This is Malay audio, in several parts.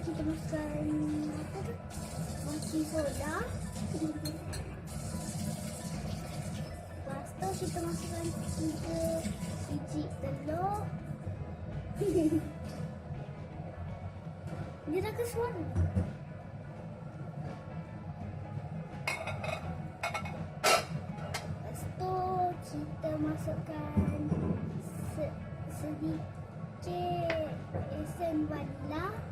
kita masukkan apa tu? Baking soda. Lepas tu kita masukkan tiga biji telur. Dia dah ke suara. Lepas tu kita masukkan se sedikit esen vanila.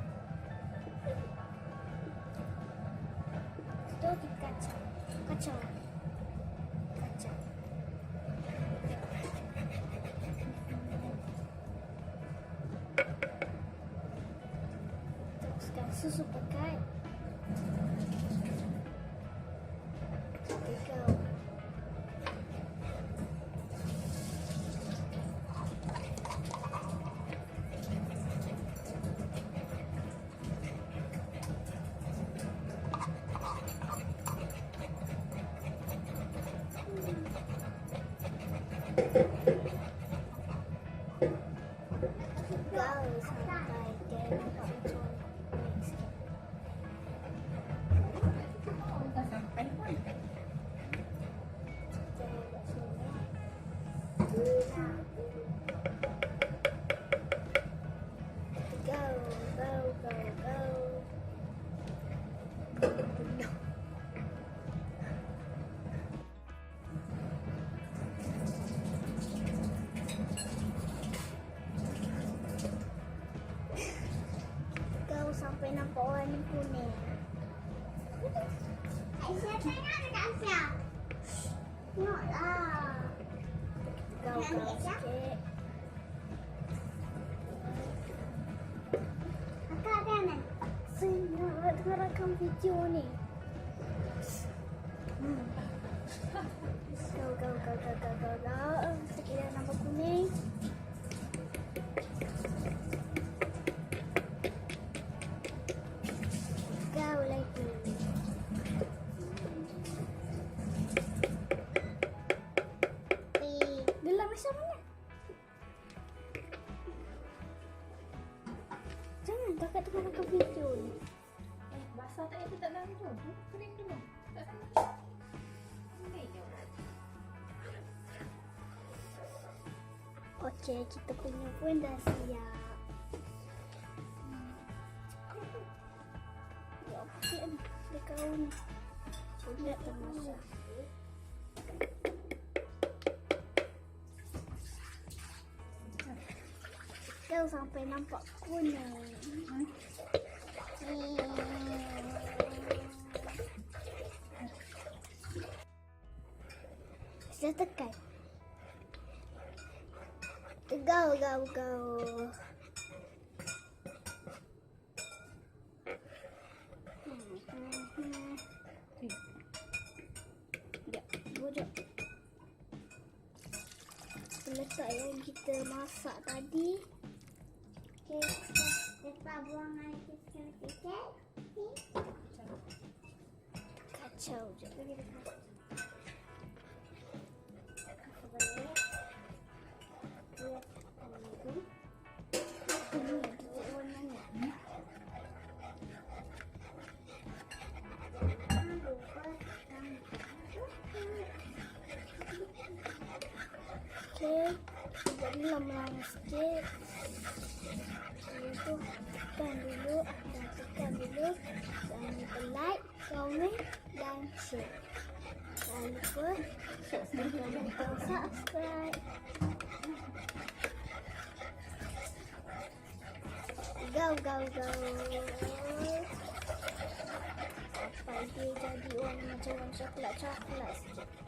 susubukay. Warna. Aisyah tengok dekat Aisyah. Tengoklah. Go, go sikit. Akak ada mana? Saya tengah rakam video ni. Go, go, go, go, go, go. Sikit dah nampak kuning. Okey, kita punya pun dah siap. Ya, okey. Dia kau ni. Sudah termasak. Kau sampai nampak kuning. Hmm. Saya tekan. Go, go, go. Letak yang kita masak tadi. Okey. Lepas buang air sikit-sikit. Ni. Kacau je. Okey. Jadi lama-lama sikit. Itu tekan dulu dan tekan dulu. Jangan like, komen dan share. Jangan lupa subscribe. Go, go, go. Sampai dia jadi warna macam coklat-coklat sikit.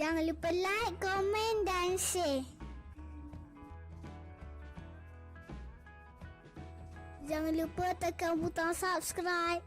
Jangan lupa like, komen dan share. Jangan lupa tekan butang subscribe.